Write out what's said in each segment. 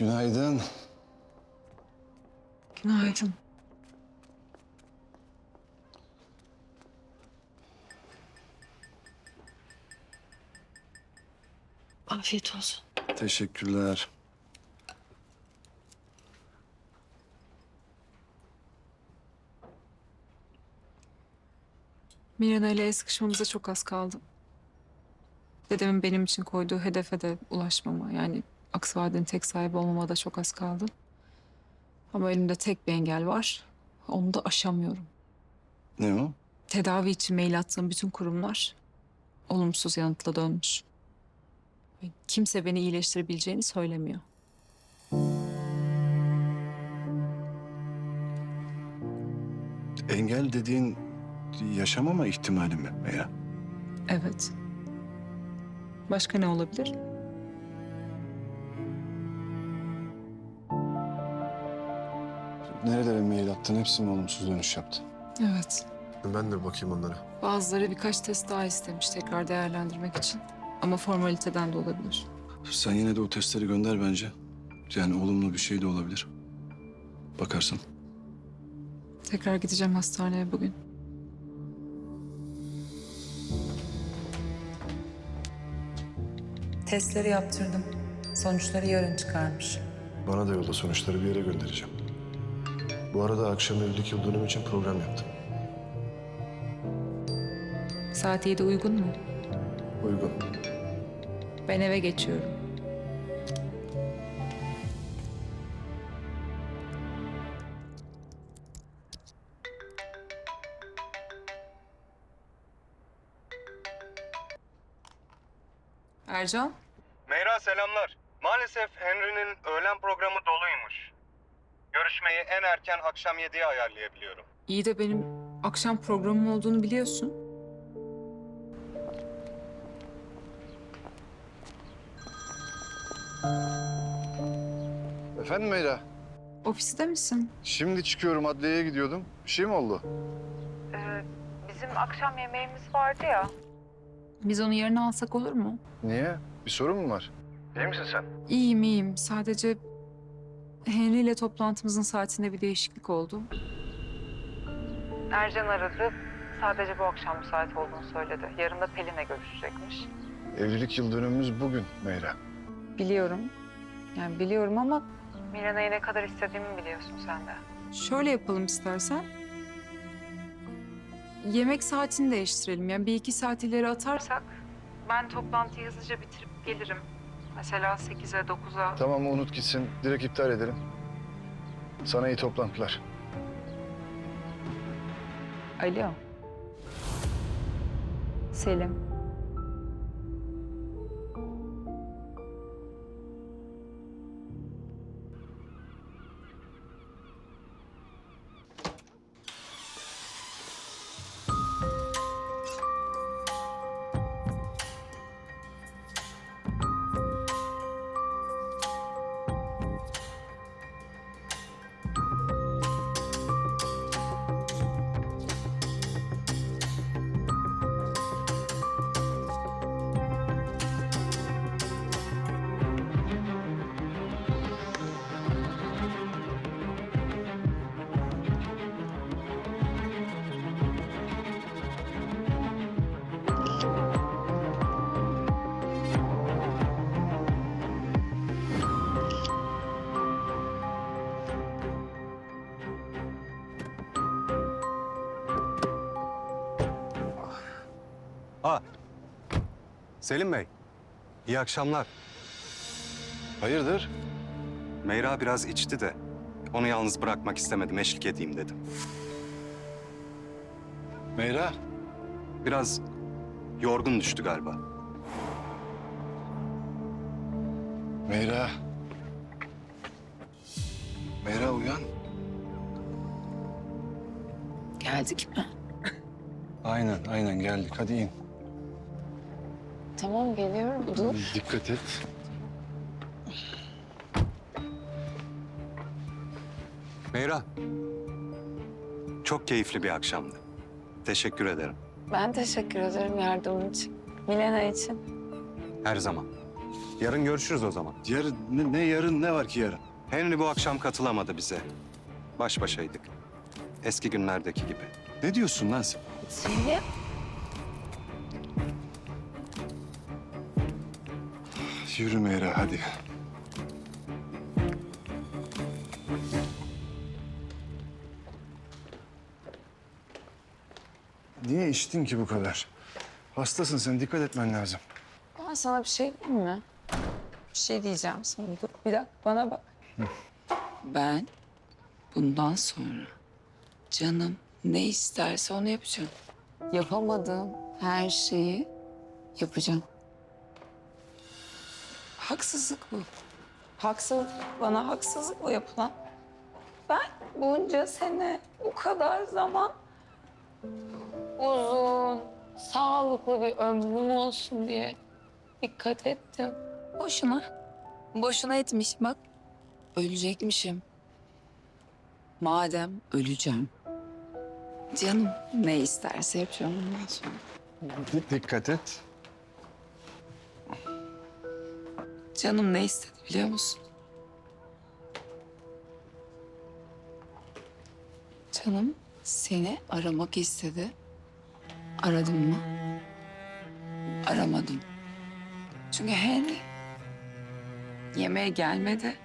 Günaydın. Günaydın. Afiyet olsun. Teşekkürler. Mirana ile el sıkışmamıza çok az kaldı. Dedemin benim için koyduğu hedefe de ulaşmama yani aksi vadenin tek sahibi olmama da çok az kaldı. Ama elimde tek bir engel var. Onu da aşamıyorum. Ne o? Tedavi için mail attığım bütün kurumlar olumsuz yanıtla dönmüş. Kimse beni iyileştirebileceğini söylemiyor. Engel dediğin yaşamama ihtimali mi Meyra? Evet. Başka ne olabilir? Nerelere mail attın? Hepsi mi olumsuz dönüş yaptı? Evet. Ben de bakayım onlara. Bazıları birkaç test daha istemiş tekrar değerlendirmek için. Ama formaliteden de olabilir. Sen yine de o testleri gönder bence. Yani olumlu bir şey de olabilir. Bakarsın. Tekrar gideceğim hastaneye bugün. Testleri yaptırdım. Sonuçları yarın çıkarmış. Bana da yolla sonuçları bir yere göndereceğim. Bu arada akşam evlilik yıl dönümü için program yaptım. Saat 7 uygun mu? Uygun. Ben eve geçiyorum. Ercan, Meyra selamlar. Maalesef Henry'nin öğlen programı doluymuş. Görüşmeyi en erken akşam 7'ye ayarlayabiliyorum. iyi de benim akşam programım olduğunu biliyorsun. Efendim Meyra? Ofiste misin? Şimdi çıkıyorum adliyeye gidiyordum. Bir şey mi oldu? Bizim akşam yemeğimiz vardı ya. Biz onu yerine alsak olur mu? Niye? Bir sorun mu var? İyi misin sen? İyiyim iyiyim. Sadece Henry ile toplantımızın saatinde bir değişiklik oldu. Ercan aradı. Sadece bu akşam müsait olduğunu söyledi. Yarın da Pelin'le görüşecekmiş. Evlilik yıl dönümümüz bugün Meyra. Biliyorum. Yani biliyorum ama Milena'yı ne kadar istediğimi biliyorsun sen de. şöyle yapalım istersen. Yemek saatini değiştirelim. Yani bir iki saat ileri atarsak. Ben toplantıyı hızlıca bitirip gelirim. Mesela 8'e 9'a. Tamam unut gitsin. Direkt iptal edelim. Sana iyi toplantılar. Alo. Selim. Selim Bey, iyi akşamlar. Hayırdır? Meyra biraz içti de onu yalnız bırakmak istemedim, eşlik edeyim dedim. Meyra? Biraz yorgun düştü galiba. Meyra. Meyra uyan. Geldik mi? Aynen aynen geldik. Hadi in. Tamam geliyorum. Dur. Dikkat et. Meyra, çok keyifli bir akşamdı. Teşekkür ederim. Ben teşekkür ederim yardımın için. Milena için. Her zaman. Yarın görüşürüz o zaman. Yarın ne, ne yarın ne var ki yarın? Henry bu akşam katılamadı bize. Baş başaydık. Eski günlerdeki gibi. Ne diyorsun lan sen? Selim. Yürü Meyra hadi. Niye içtin ki bu kadar? Hastasın sen dikkat etmen lazım. Ben sana bir şey diyeyim mi? Bir şey diyeceğim sana. Dur bir dakika bana bak. Ben bundan sonra canım ne isterse onu yapacağım. Yapamadığım her şeyi yapacağım. Haksızlık bu. Haksızlık bana haksızlıkla yapılan. Ben bunca sene o kadar zaman uzun, sağlıklı bir ömrüm olsun diye dikkat ettim. Boşuna. Boşuna etmiş bak. Ölecekmişim. Madem öleceğim. Canım ne isterse yapacağım bundan sonra. Dikkat et. Canım ne istedi biliyor musun? Canım seni aramak istedi. Aradım mı? Aramadım. Çünkü Henry yemeğe gelmedi.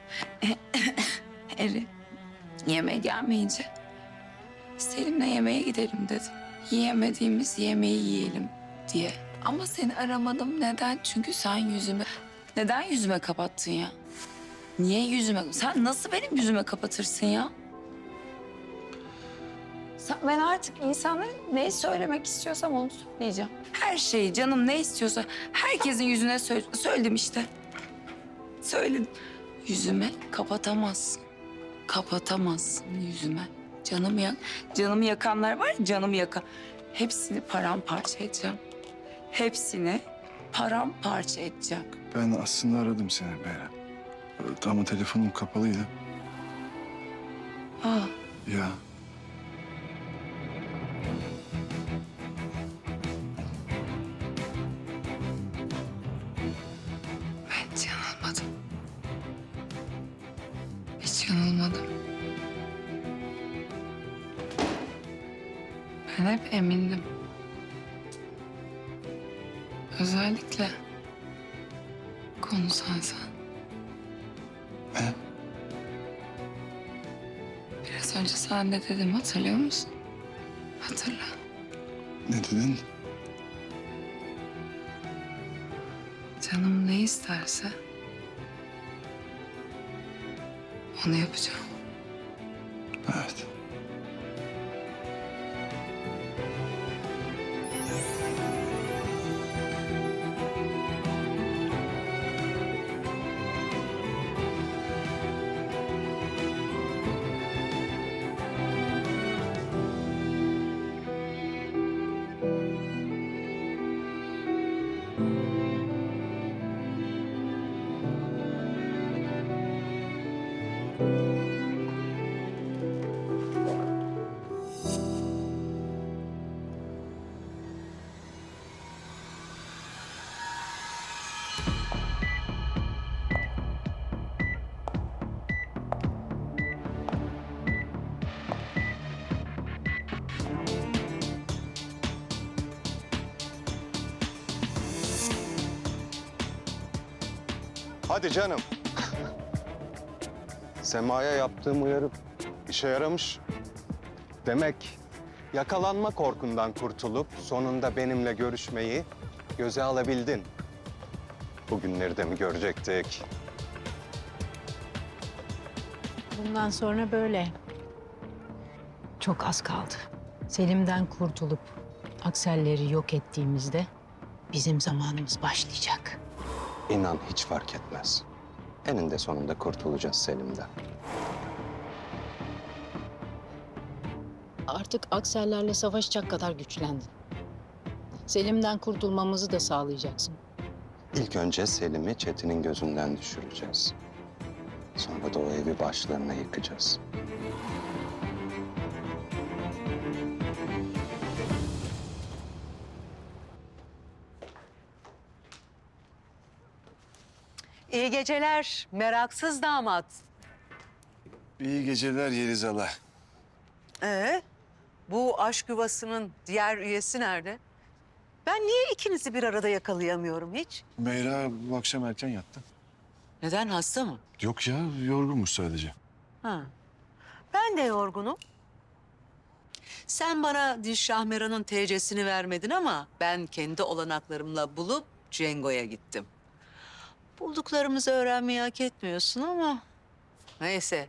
Henry yemeğe gelmeyince Selim'le yemeğe gidelim dedi. Yiyemediğimiz yemeği yiyelim diye. Ama seni aramadım. Neden? Çünkü sen yüzümü... Neden yüzüme kapattın ya? Niye yüzüme... Sen nasıl benim yüzüme kapatırsın ya? Ben artık insanlara ne söylemek istiyorsam onu söyleyeceğim. Her şeyi canım ne istiyorsa herkesin yüzüne sö- söyledim işte. Söyledim. Yüzüme kapatamazsın. Kapatamazsın yüzüme. Canımı yak, canımı yakanlar var ya canımı yakan. Hepsini paramparça edeceğim. Hepsini paramparça edeceğim. Ben aslında aradım seni Meyra. Ama telefonum kapalıydı. Aa, Ya Sen de dedim hatırlıyor musun? Hatırla. ne dedin? Canım ne isterse onu yapacağım. Evet. Hadi canım. Sema'ya yaptığım uyarı işe yaramış. Demek yakalanma korkundan kurtulup sonunda benimle görüşmeyi göze alabildin. Bugünleri de mi görecektik? Bundan sonra böyle. Çok az kaldı. Selim'den kurtulup akselleri yok ettiğimizde bizim zamanımız başlayacak. İnan hiç fark etmez. Eninde sonunda kurtulacağız Selim'den. Artık aksellerle savaşacak kadar güçlendin. Selim'den kurtulmamızı da sağlayacaksın. İlk önce Selim'i Çetin'in gözünden düşüreceğiz. Sonra da o evi başlarına yıkacağız. İyi geceler meraksız damat. İyi geceler Yeliz Ala. Ee, bu aşk yuvasının diğer üyesi nerede? Ben niye ikinizi bir arada yakalayamıyorum hiç? Meyra bu akşam erken yattı. Neden hasta mı? Yok ya yorgunmuş sadece. Ha. Ben de yorgunum. Sen bana Dilşah Meran'ın TC'sini vermedin ama ben kendi olanaklarımla bulup Cengo'ya gittim. Bulduklarımızı öğrenmeyi hak etmiyorsun ama neyse.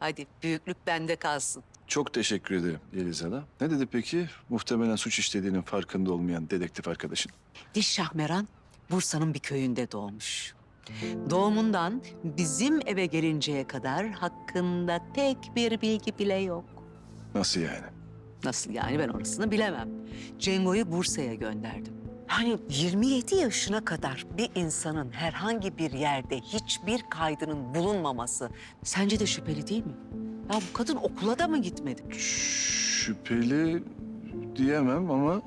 Hadi büyüklük bende kalsın. Çok teşekkür ederim Yeliz. Ne dedi peki? Muhtemelen suç işlediğinin farkında olmayan dedektif arkadaşın. Dilşah Meran Bursa'nın bir köyünde doğmuş. Doğumundan bizim eve gelinceye kadar hakkında tek bir bilgi bile yok. Nasıl yani? Nasıl yani ben orasını bilemem. Cengo'yu Bursa'ya gönderdim. Hani 27 yaşına kadar bir insanın herhangi bir yerde hiçbir kaydının bulunmaması sence de şüpheli değil mi? Ya bu kadın okula da mı gitmedi? Şüpheli diyemem ama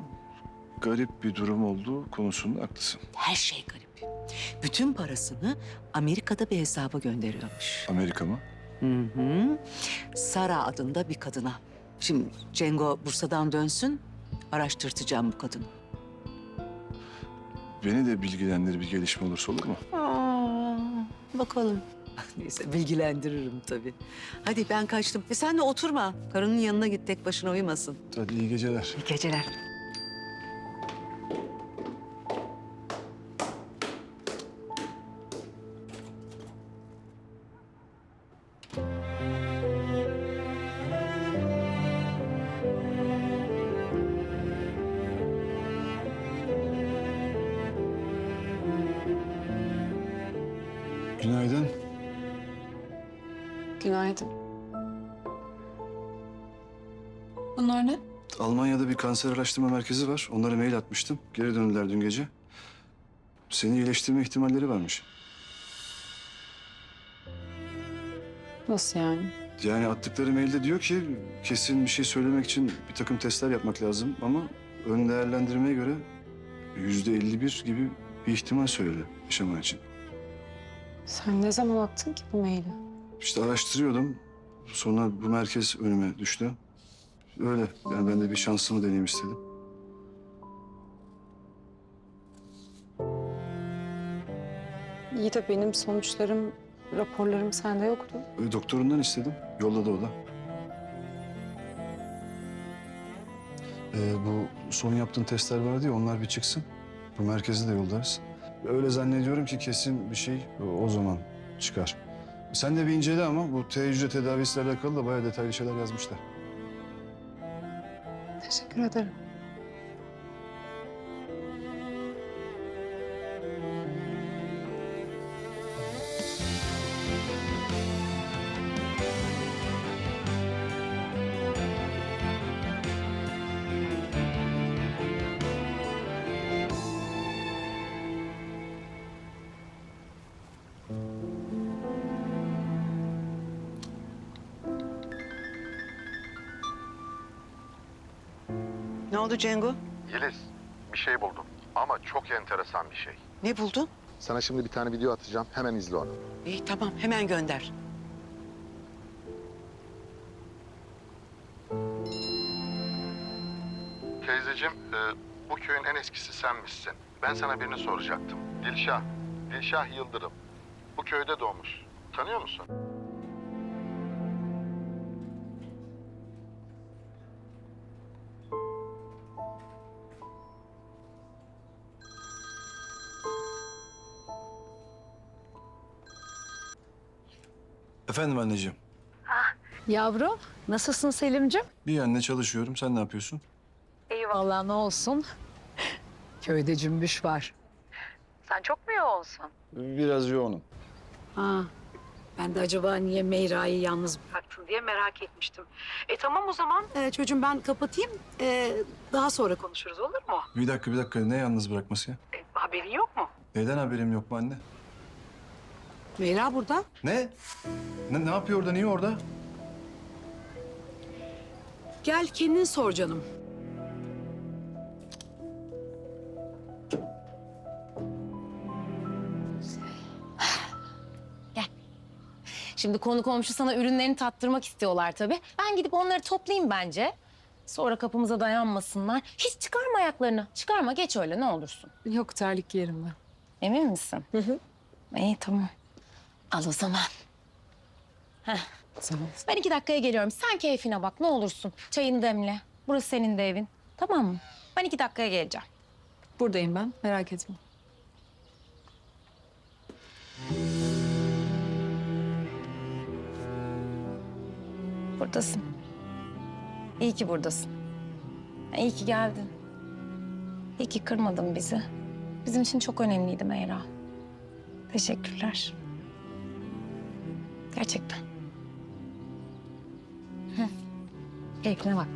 garip bir durum olduğu konusunda haklısın. Her şey garip. Bütün parasını Amerika'da bir hesaba gönderiyormuş. Amerika mı? Hı hı. Sara adında bir kadına. Şimdi Cengo Bursa'dan dönsün, araştırtacağım bu kadını. Beni de bilgilendir bir gelişme olursa olur mu? Aa, bakalım. Neyse bilgilendiririm tabii. Hadi ben kaçtım. E sen de oturma. Karının yanına git tek başına uyumasın. Hadi iyi geceler. İyi geceler. Günaydın. Bunlar ne? Almanya'da bir kanser araştırma merkezi var. Onlara mail atmıştım. Geri döndüler dün gece. Seni iyileştirme ihtimalleri varmış. Nasıl yani? Yani attıkları mailde diyor ki kesin bir şey söylemek için bir takım testler yapmak lazım ama ön değerlendirmeye göre yüzde 51 gibi bir ihtimal söyledi yaşaman için. Sen ne zaman attın ki bu maili? İşte araştırıyordum. Sonra bu merkez önüme düştü. Öyle. Yani ben de bir şansımı deneyeyim istedim. İyi de benim sonuçlarım, raporlarım sende yoktu. Öyle doktorundan istedim. Yolladı o da. Ee, bu son yaptığın testler vardı ya onlar bir çıksın. Bu merkezi de yollarız. Öyle zannediyorum ki kesin bir şey o- o zaman çıkar. Sen de bir incele ama bu T hücre tedavisiyle alakalı da bayağı detaylı şeyler yazmışlar. Teşekkür ederim. Ne oldu Cengo? Yeliz, bir şey buldum. Ama çok enteresan bir şey. Ne buldun? Sana şimdi bir tane video atacağım. Hemen izle onu. İyi tamam hemen gönder. Teyzeciğim, e, bu köyün en eskisi senmişsin. Ben sana birini soracaktım. Dilşah, Dilşah Yıldırım. Bu köyde doğmuş. Tanıyor musun? Efendim anneciğim. Yavrum, nasılsın Selim'cim? Bir anne çalışıyorum. Sen ne yapıyorsun? Eyvallah ne olsun. Köyde cümbüş var. Sen çok mu yoğunsun? Biraz yoğunum. Ha, ben de acaba niye Meyra'yı yalnız Bıraktın diye merak etmiştim. E tamam o zaman e, çocuğum ben kapatayım. E, daha sonra konuşuruz olur mu? Bir dakika bir dakika. Ne yalnız bırakması ya? E, haberin yok mu? Neden haberim yok mu anne? Meyra burada. Ne? Ne, ne yapıyor orada? Niye orada? Gel kendin sor canım. Şimdi konu komşu sana ürünlerini tattırmak istiyorlar tabii. Ben gidip onları toplayayım bence. Sonra kapımıza dayanmasınlar. Hiç çıkarma ayaklarını. Çıkarma geç öyle ne olursun. Yok terlik giyerim ben. Emin misin? Hı hı. İyi tamam. Al o zaman. Heh. Ben iki dakikaya geliyorum. Sen keyfine bak ne olursun. Çayını demle. Burası senin de evin. Tamam mı? Ben iki dakikaya geleceğim. Buradayım ben merak etme. Buradasın. İyi ki buradasın. İyi ki geldin. İyi ki kırmadın bizi. Bizim için çok önemliydi Meyra. Teşekkürler. Gerçekten. Hı. Keyfine bak.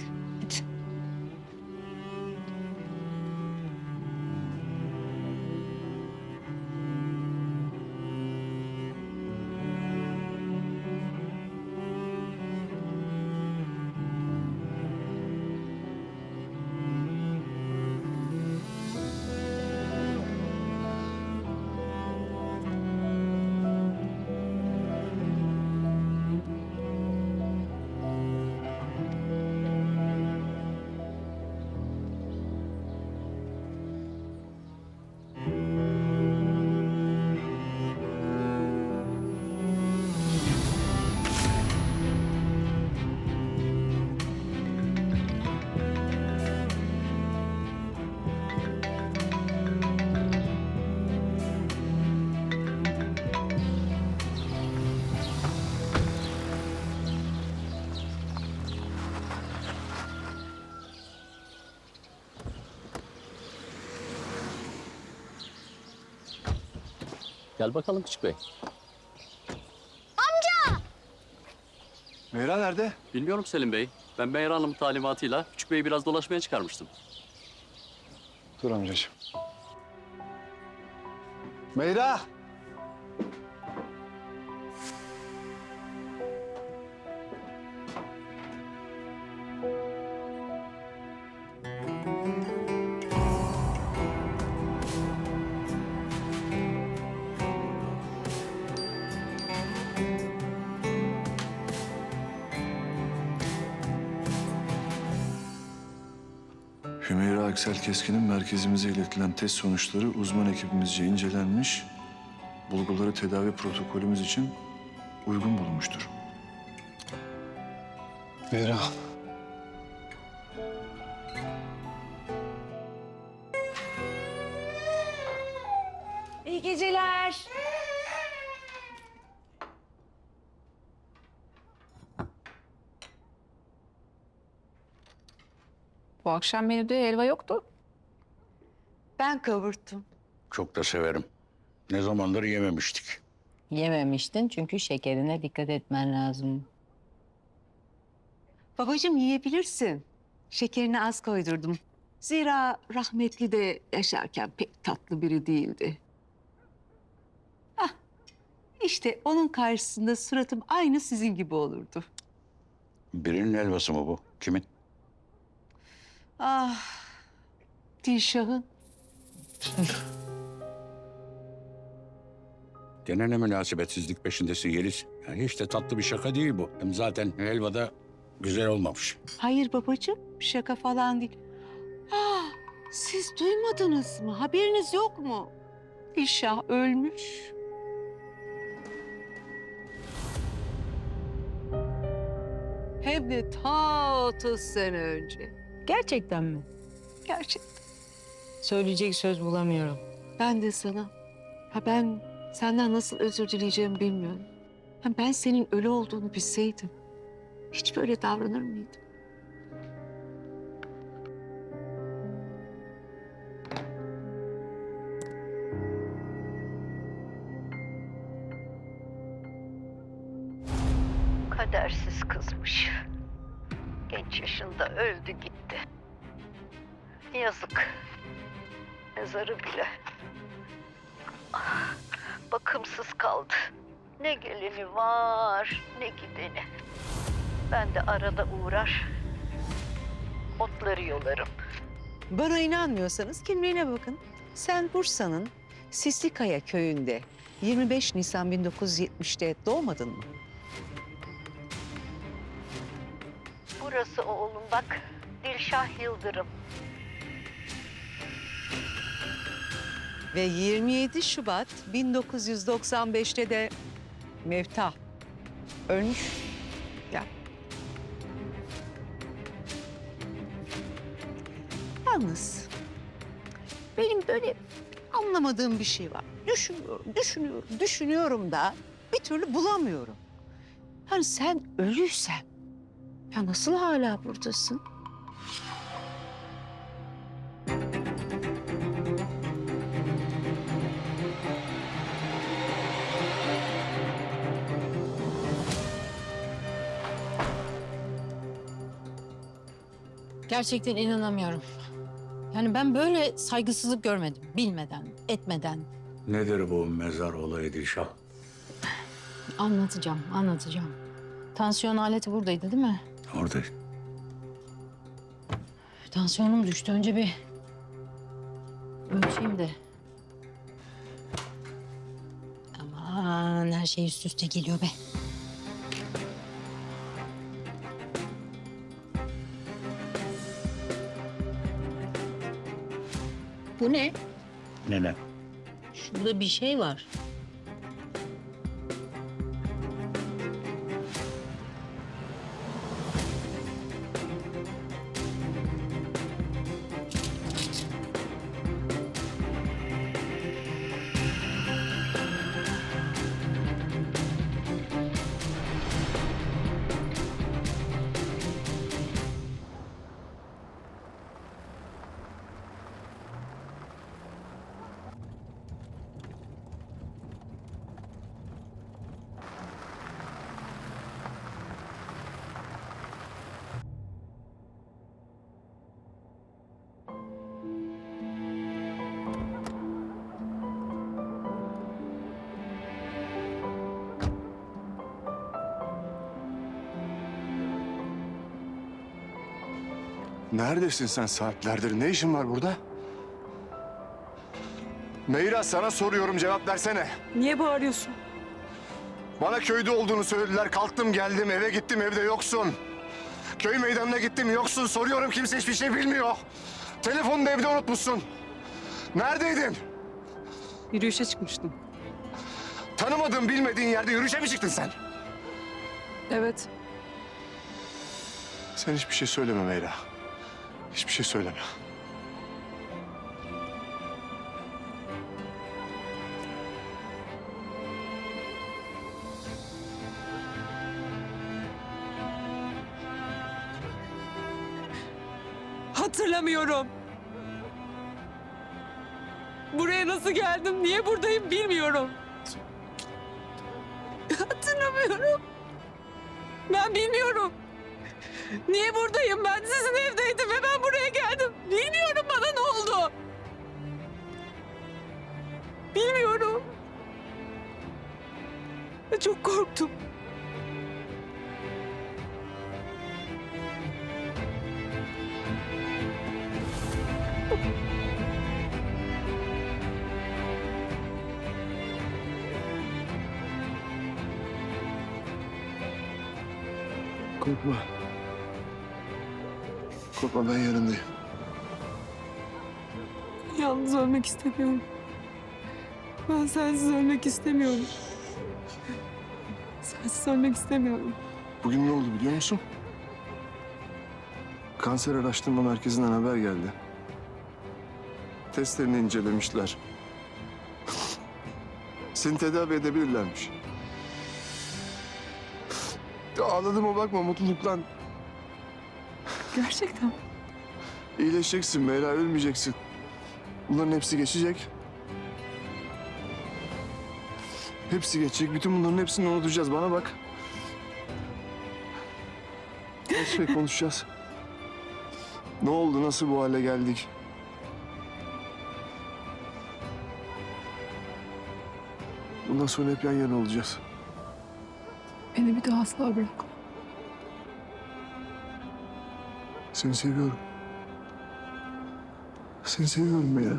Gel bakalım küçük bey. Meyra nerede? Bilmiyorum Selim Bey. Ben Meyra Hanım'ın talimatıyla küçük beyi biraz dolaşmaya çıkarmıştım. Dur amcacığım. Meyra! Hümeyra Aksel Keskin'in merkezimize iletilen test sonuçları uzman ekibimizce incelenmiş, bulguları tedavi protokolümüz için uygun bulunmuştur. Meyra. Bu akşam menüde helva yoktu. Ben kavurttum. Çok da severim. Ne zamandır yememiştik. Yememiştin çünkü şekerine dikkat etmen lazım. Babacığım yiyebilirsin. Şekerini az koydurdum. Zira rahmetli de yaşarken pek tatlı biri değildi. Ah, işte onun karşısında suratım aynı sizin gibi olurdu. Birinin helvası mı bu? Kimin? Ah, Dilşah'ın. Gene ne münasebetsizlik peşindesin Yeliz. Yani hiç de tatlı bir şaka değil bu. Hem zaten helva da güzel olmamış. Hayır babacığım, şaka falan değil. Ah, siz duymadınız mı? Haberiniz yok mu? Dilşah ölmüş. Hem de ta 30 sene önce. Gerçekten mi? Gerçekten. Söyleyecek söz bulamıyorum. Ben de sana. Ha ben senden nasıl özür dileyeceğimi bilmiyorum. Ha ben senin ölü olduğunu bilseydim. Hiç böyle davranır mıydım? Kadersiz kızmış. Genç yaşında öldü gitti. Yazık. Mezarı bile. Bakımsız kaldı. Ne geleni var, ne gideni. Ben de arada uğrar, otları yolarım. Bana inanmıyorsanız kimliğine bakın. Sen Bursa'nın Sislikaya köyünde 25 Nisan 1970'te doğmadın mı? Burası oğlum bak. Dilşah Yıldırım. Ve 27 Şubat 1995'te de Mevta ölmüş. Ya. Yalnız benim böyle anlamadığım bir şey var. Düşünüyorum, düşünüyorum, düşünüyorum da bir türlü bulamıyorum. Hani sen ölüysen ya nasıl hala buradasın? Gerçekten inanamıyorum. Yani ben böyle saygısızlık görmedim. Bilmeden, etmeden. Nedir bu mezar olayı Dilşah? Anlatacağım, anlatacağım. Tansiyon aleti buradaydı değil mi? Orada. Tansiyonum düştü. Önce bir ölçeyim de. Aman her şey üst üste geliyor be. Bu ne? Ne ne? Şurada bir şey var. Neredesin sen saatlerdir? Ne işin var burada? Meyra sana soruyorum cevap versene. Niye bağırıyorsun? Bana köyde olduğunu söylediler. Kalktım geldim eve gittim evde yoksun. Köy meydanına gittim yoksun. Soruyorum kimse hiçbir şey bilmiyor. Telefonu da evde unutmuşsun. Neredeydin? Yürüyüşe çıkmıştım. Tanımadığın bilmediğin yerde yürüyüşe mi çıktın sen? Evet. Sen hiçbir şey söyleme Meyra. Hiçbir şey söyleme. Hatırlamıyorum. Buraya nasıl geldim, niye buradayım bilmiyorum. Hatırlamıyorum. Niye buradayım? Ben sizin evdeydim ve ben buraya geldim. Bilmiyorum bana ne oldu. Bilmiyorum. Çok korktum. Korkma. Korkma ben yanındayım. Yalnız ölmek istemiyorum. Ben sensiz ölmek istemiyorum. Sensiz ölmek istemiyorum. Bugün ne oldu biliyor musun? Kanser Araştırma Merkezi'nden haber geldi. Testlerini incelemişler. Seni tedavi edebilirlermiş. Ağladığıma bakma mutluluktan. Gerçekten. İyileşeceksin Meyra, ölmeyeceksin. Bunların hepsi geçecek. Hepsi geçecek. Bütün bunların hepsini unutacağız. Bana bak. Her şey konuşacağız. Ne oldu? Nasıl bu hale geldik? Bundan sonra hep yan yana olacağız. Beni bir daha asla bırakma. Seni seviyorum. Seni seviyorum Meyra.